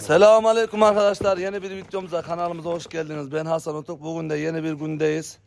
Selamun Aleyküm arkadaşlar. Yeni bir videomuza kanalımıza hoş geldiniz. Ben Hasan Otuk. Bugün de yeni bir gündeyiz.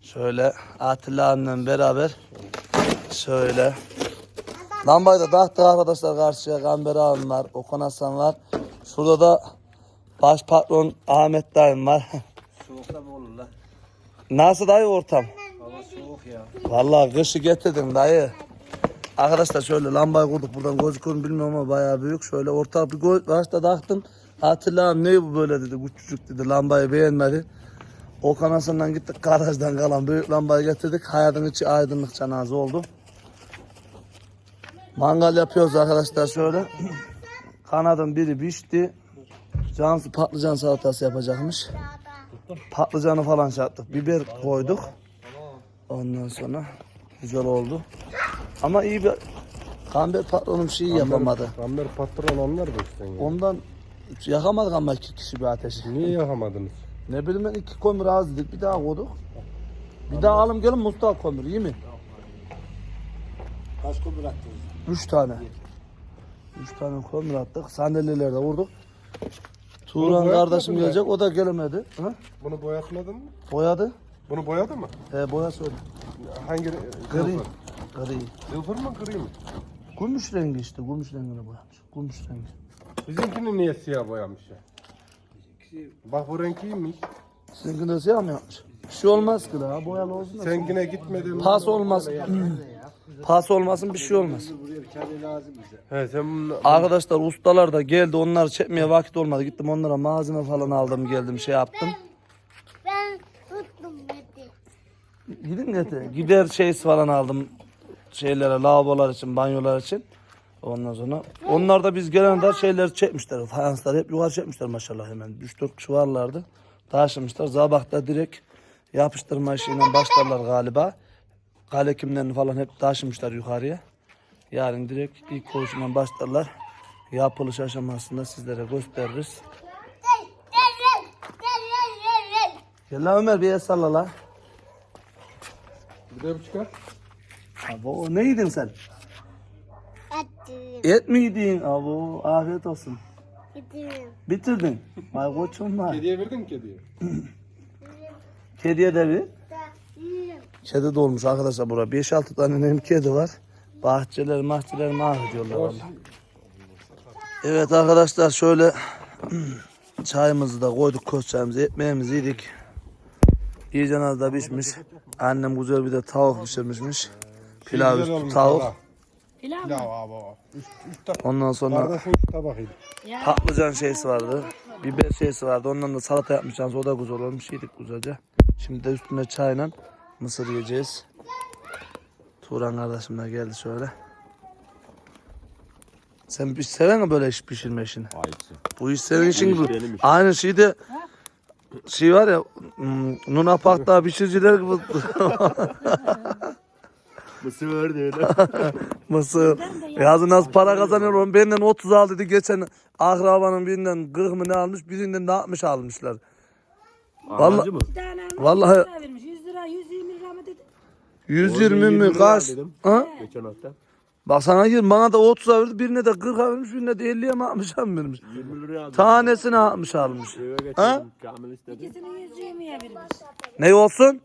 Şöyle Atilla abimle beraber şöyle lambayı da taktık arkadaşlar karşıya Gamber abim var, Okan Hasan var. Şurada da baş patron Ahmet dayım var. Soğukta mı olur lan? Nasıl dayı ortam? Hava soğuk ya. Vallahi kışı getirdim dayı. Arkadaşlar şöyle lambayı kurduk buradan gözüküyor mu bilmiyorum ama bayağı büyük. Şöyle orta bir göz başta taktım. Hatırlam ne bu böyle dedi küçücük dedi lambayı beğenmedi. O kanasından gittik garajdan kalan büyük lambayı getirdik. Hayatın içi aydınlık canazı oldu. Mangal yapıyoruz arkadaşlar şöyle. Kanadın biri pişti. Cansu patlıcan salatası yapacakmış. Patlıcanı falan yaptık. Biber koyduk. Ondan sonra güzel oldu. Ama iyi bir kamber patronum şey yapamadı. Kamber patron onlar da işte. ya. Ondan yakamadık ama iki kişi bir ateşi. Niye yakamadınız? Ne bileyim ben iki kömür az dedik bir daha koyduk. Bir daha alım gelin Mustafa kömür iyi mi? Kaç kum bıraktınız? Üç tane. Üç tane kömür attık. Sandalyelerde vurduk. Turan kardeşim gelecek o da gelemedi. Ha? Bunu boyatmadın mı? Boyadı. Bunu boyadı mı? He boya söyle. Hangi? Gri. Gri. Sıfır mı gri mi? Gümüş rengi işte. Gümüş rengine boyamış. Gümüş rengi. Bizimkini niye siyah boyamış ya? Bak bu renk iyiymiş. Seninki de siyah mı yapmış? Bir şey olmaz ki daha boyalı olsun da. Senkine gitmedin mi? Pas olmaz. Pas olmasın bir şey olmaz. Buraya bir tane lazım bize. He sen bunu... Arkadaşlar ustalar da geldi onları çekmeye vakit olmadı. Gittim onlara malzeme falan aldım geldim şey yaptım. Ben tuttum dedi. Gidin getir. Gider şeysi falan aldım. Şeylere lavabolar için banyolar için. Ondan sonra onlar da biz gelene kadar şeyler çekmişler. Fayanslar hep yukarı çekmişler maşallah hemen. 3-4 kişi varlardı. Taşımışlar. Zabakta direkt yapıştırma işiyle başlarlar galiba. Kale kimlerini falan hep taşımışlar yukarıya. Yarın direkt ilk koğuşundan başlarlar. Yapılış aşamasında sizlere gösteririz. Gel lan Ömer bir el salla la. Bir de bir çıkar. Abo ne yedin sen? Hadi Et mi yedin? Abo afiyet olsun. gidelim. Bitirdin. Vay koçum var. Kediye verdin mi kediye? Kediye de bir. Kedi dolmuş arkadaşlar burada. 5-6 tane nem kedi var. Bahçeler mahçeler mahvediyorlar valla. Evet arkadaşlar şöyle çayımızı da koyduk koz çayımızı. Ekmeğimizi yedik. İyice az da pişmiş. Annem güzel bir de tavuk pişirmişmiş. Pilav Güzel üstü olmuş tavuk. valla. Pilav mı? Pilav abi o. Üç, üç tabak. Ondan sonra üç patlıcan şeysi vardı. Biber şeysi vardı. Ondan da salata yapmışlar. O da güzel olmuş. Yedik güzelce. Şimdi de üstüne çayla mısır yiyeceğiz. Turan kardeşim de geldi şöyle. Sen bir seven mi böyle iş pişirme işini? Bu iş senin işin gibi. Aynı şeyde şey var ya hmm, Luna Park'ta pişiriciler gibi Mısır verdi öyle. mısır. Yazın nasıl para kazanıyor oğlum. Benden 30 al dedi. Geçen akrabanın birinden 40 mı ne almış. Birinden de 60 almışlar. Vallahi, mı? Bir tane Vallahi- 100 lira vermiş. 100 lira 120 lira mı dedi? 120 mi kaç? dedim. Ha? Geçen hafta. Bak sana gir bana da 30'a verdi birine de 40'a vermiş birine de 50'ye mi 60'a mı vermiş? 20 liraya aldım. Tanesini 60 almış. Eve. Ha? Kamil istedi. İkisini 120'ye vermiş. Ne olsun?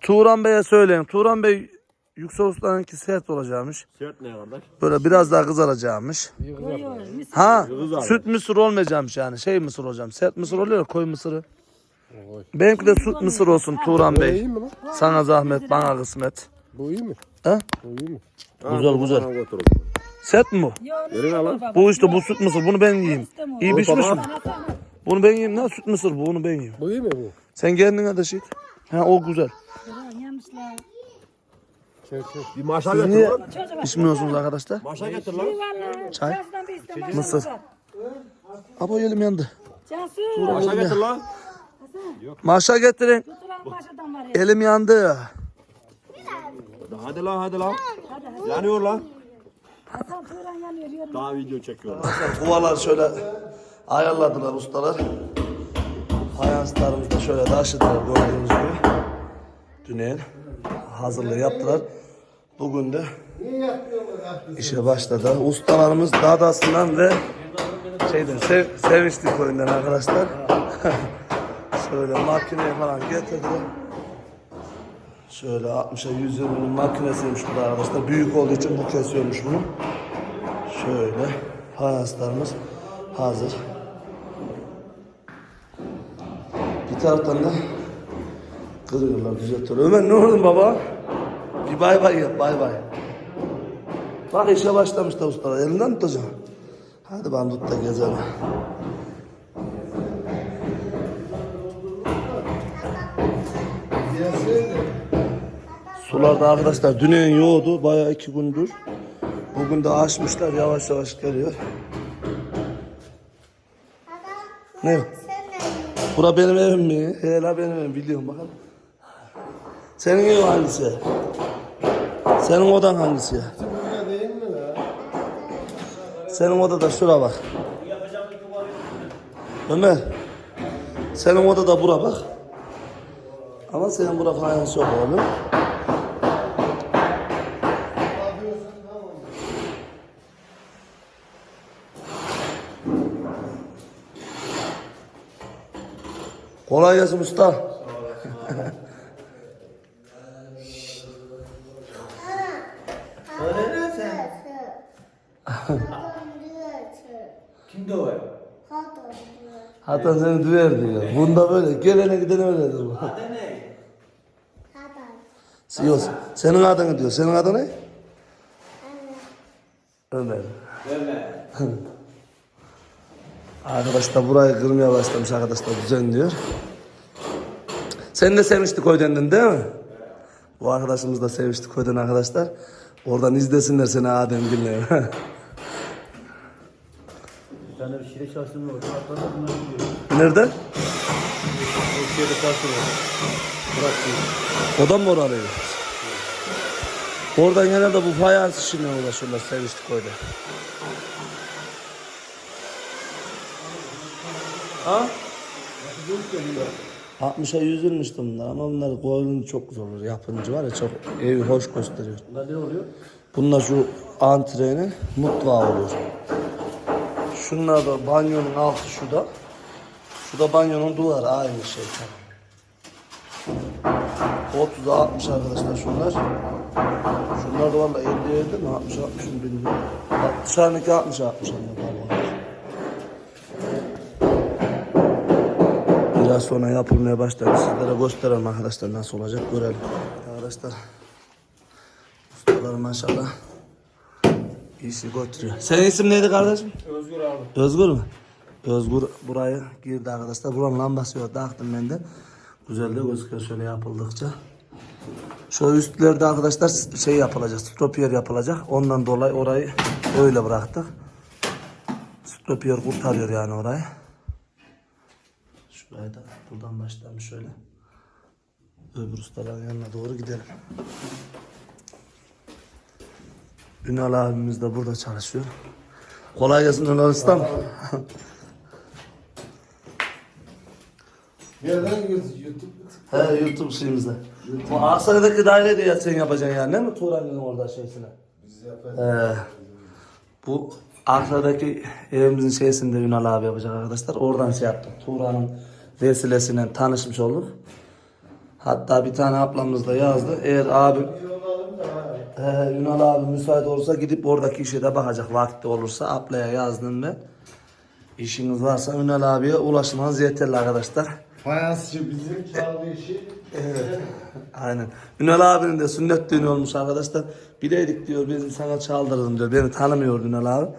Turan Bey'e söyleyin. Turan Bey Yüksel Usta'nınki sert olacakmış. Sert ne kardeş? Böyle biraz daha kızaracakmış. Mis- Ha Kızar. süt mısır olmayacakmış yani şey mısır olacağım. Sert mısır oluyor ya koyu mısırı. Oy. Benimki de süt mısır olsun Turan Bu Bey. iyi mi lan? Sana zahmet bana kısmet. Bu iyi mi? Ha? Bu iyi mi? Güzel güzel. Sert mi bu? Yok, Verin lan. baba. Bu işte bu süt mısır bunu ben yiyeyim. İyi pişmiş mi? Bunu ben yiyeyim lan süt mısır bu bunu ben yiyeyim. Bu iyi mi bu? Sen kendine de şey. Ha o güzel. Yanlışlar. Bir maşa getir lan. içmiyorsunuz arkadaşlar? Maşa getir lan. Çay. Mısır. Abo elim yandı. Cansu. Maşa getir lan. Maşa getirin. Elim yandı. Hadi lan hadi lan. Yanıyor lan. Daha video çekiyorum. Kuvalar şöyle ayarladılar ustalar. Fayanslarımızı da şöyle taşıdılar gördüğünüz gibi. Dünen hazırlığı yaptılar. Bugün de işe başladı. Ustalarımız Dadasından ve şeyden sev, sevinçlik oyundan arkadaşlar. Şöyle makineye falan getirdiler. Şöyle 60'a 120'nin makinesiymiş bu da arkadaşlar. Büyük olduğu için bu kesiyormuş bunu. Şöyle fayanslarımız hazır. Bir taraftan da kırıyorlar, düzeltiyorlar. Ömer ne oldu baba? Bir bay bay yap, bay bay. Bak işe başlamış da ustalar. Elinden tutacağım. Hadi ben tut da gezelim. Sularda arkadaşlar düneyin yoğdu. Bayağı iki gündür. Bugün de açmışlar. Yavaş yavaş geliyor. Ne? Bura benim evim mi? He la benim evim biliyorum bakalım. Senin evin hangisi? Senin odan hangisi ya? Senin odada şura bak. Ömer. Senin odada bura bak. Ama senin bura fayans yok oğlum. Kolay gelsin usta. Kimde o? Hatta seni düver diyor. Bunda böyle. Gelene gidene öyledir bu. Adı ne? Yok, senin adını diyor. Senin adın ne? Ömer. Ömer. Arkadaşlar burayı kırmaya başlamış arkadaşlar düzenliyor. Sen de Sevinçli Koy'dendin değil mi? Bu arkadaşımız da Sevinçli Koy'dan arkadaşlar. Oradan izlesinler seni Adem dinleyin. Bir tane bir şeyde çalıştığım var. Hatta bunlar gidiyor. Nerede? O şeyde çalıştığım var. Bıraktım. Odan mı oralıydı? Oradan genelde bu fayans işine uğraşıyorlar Sevinçli Koy'da. Ha? 60'a 100'ünmüştü bunlar ama bunlar koyulun çok güzel olur. Yapınca var ya çok evi hoş gösteriyor. Bunlar ne oluyor? Bunlar şu antrenin mutfağı oluyor. Şunlar da banyonun altı şu da. Şu da banyonun duvarı aynı şey. 30'a 60 arkadaşlar şunlar. Şunlar da valla 50 yerde mi 60 60 mı bilmiyorum. 60 60 60 60 Biraz sonra yapılmaya başlar. Sizlere gösterelim arkadaşlar nasıl olacak görelim. Arkadaşlar ustalar maşallah iyisi götürüyor. Senin isim neydi kardeşim? Özgür abi. Özgür mü? Özgür buraya girdi arkadaşlar. Buranın lambası yok. Taktım ben de. Güzel de gözüküyor şöyle yapıldıkça. Şu üstlerde arkadaşlar şey yapılacak. Stropiyer yapılacak. Ondan dolayı orayı öyle bıraktık. Stropiyer kurtarıyor yani orayı. Şurayı da buradan başlamış şöyle. Öbür ustaların yanına doğru gidelim. Ünal abimiz de burada çalışıyor. Kolay gelsin Ünal ustam. Nereden gidiyorsun? YouTube. He YouTube şeyimizde. Bu Aksaray'daki daire de ya sen yapacaksın yani değil mi Turan'ın orada şeysine? Biz yaparız. He. Bu Aksaray'daki evimizin şeysinde Ünal abi yapacak arkadaşlar. Oradan şey yaptık. Turan'ın vesilesiyle tanışmış olduk. Hatta bir tane ablamız da yazdı. Eğer abim He, Ünal abi müsait olursa gidip oradaki işe de bakacak vakti olursa ablaya yazdım ben. İşiniz varsa Ünal abiye ulaşmanız yeterli arkadaşlar. Fayansçı bizim çaldığı işi. Aynen. Ünal abinin de sünnet düğünü olmuş arkadaşlar. Bileydik diyor ben sana çaldırdım diyor. Beni tanımıyor Ünal abi.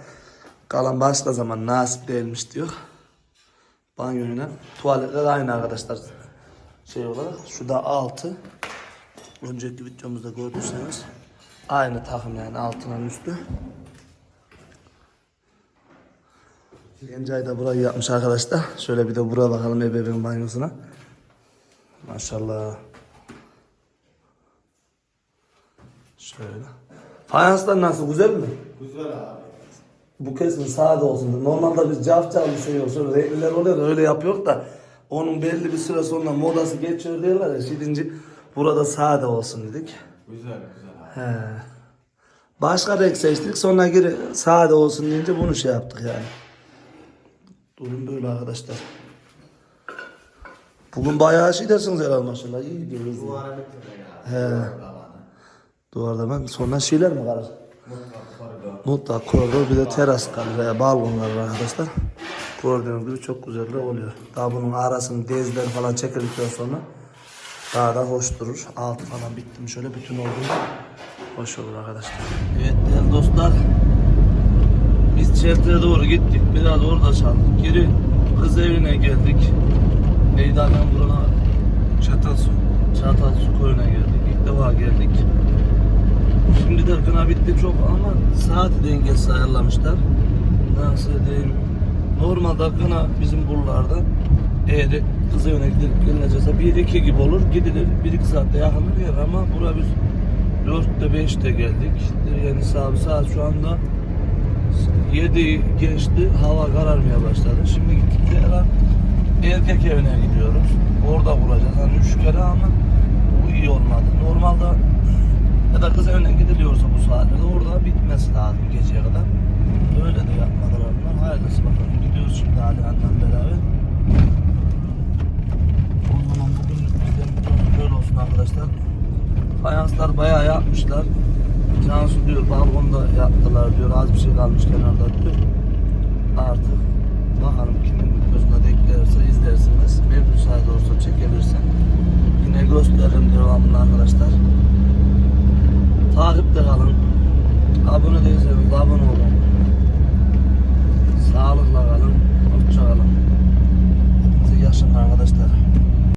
Kalan başka zaman nasip değilmiş diyor. Banyoyla. Tuvaletler aynı arkadaşlar. Şey olarak. Şu da altı. Önceki videomuzda gördüyseniz. Aynı takım yani altının üstü. Gencay da burayı yapmış arkadaşlar. Şöyle bir de buraya bakalım ebeveyn banyosuna. Maşallah. Şöyle. Fayanslar nasıl? Güzel mi? Güzel abi. Bu kesin sade olsun. Normalde biz cafcaflı seviyoruz. Şöyle renkliler oluyor da öyle yapıyor da onun belli bir süre sonra modası geçiyor diyorlar ya. Şidinci burada sade olsun dedik. Güzel güzel. He. Başka renk seçtik sonra geri sade olsun deyince bunu şey yaptık yani. Durum böyle arkadaşlar. Bugün bayağı şey dersiniz herhalde maşallah. İyi gidiyoruz. He. Duvarda ben sonra şeyler mi kalır? Mutlak koridor bir de teras kalır veya balkonlar var arkadaşlar. Gördüğünüz gibi çok güzel de oluyor. Daha bunun arasını dezler falan çekildikten sonra daha da hoş durur. Altı falan bitti mi şöyle bütün olduğunda hoş olur arkadaşlar. Evet değerli dostlar. Biz çeltiğe doğru gittik. Biraz orada çaldık. Geri kız evine geldik. Neydi annem burana? Çatalsu. Çatalsu koyuna geldik. İlk defa geldik. Şimdi de kına bitti çok ama saat dengesi ayarlamışlar. Nasıl diyeyim? Normalde kına bizim buralarda eğer kız evine gidip gelinecekse 1-2 gibi olur. Gidilir 1-2 saatte yakınır yer ama buraya biz 4'te 5'te geldik. Yani saat, saat şu anda 7 geçti. Hava kararmaya başladı. Şimdi gittik tekrar erkek evine gidiyoruz. Orada kuracağız. Hani üç kere ama bu iyi olmadı. Normalde ya da kız evine gidiliyorsa bu saatte de orada bitmesi lazım geceye kadar. Öyle de yapmadılar bunlar. Hayırlısı bakalım. Gidiyoruz şimdi Alihan'la beraber. O zaman bugün bizden videomuz böyle olsun arkadaşlar. Fayanslar bayağı yapmışlar. Cansu diyor balkonda yaptılar diyor. Az bir şey kalmış kenarda diyor. Artık bakalım kimin gözüne denk gelirse izlersiniz. Mevcut sayede olsa çekebilirsen. Yine gösteririm devamını arkadaşlar. Takipte kalın. Abone değilseniz abone olun. Sağlıkla kalın. Hoşça kalın. Hepinize iyi akşamlar arkadaşlar.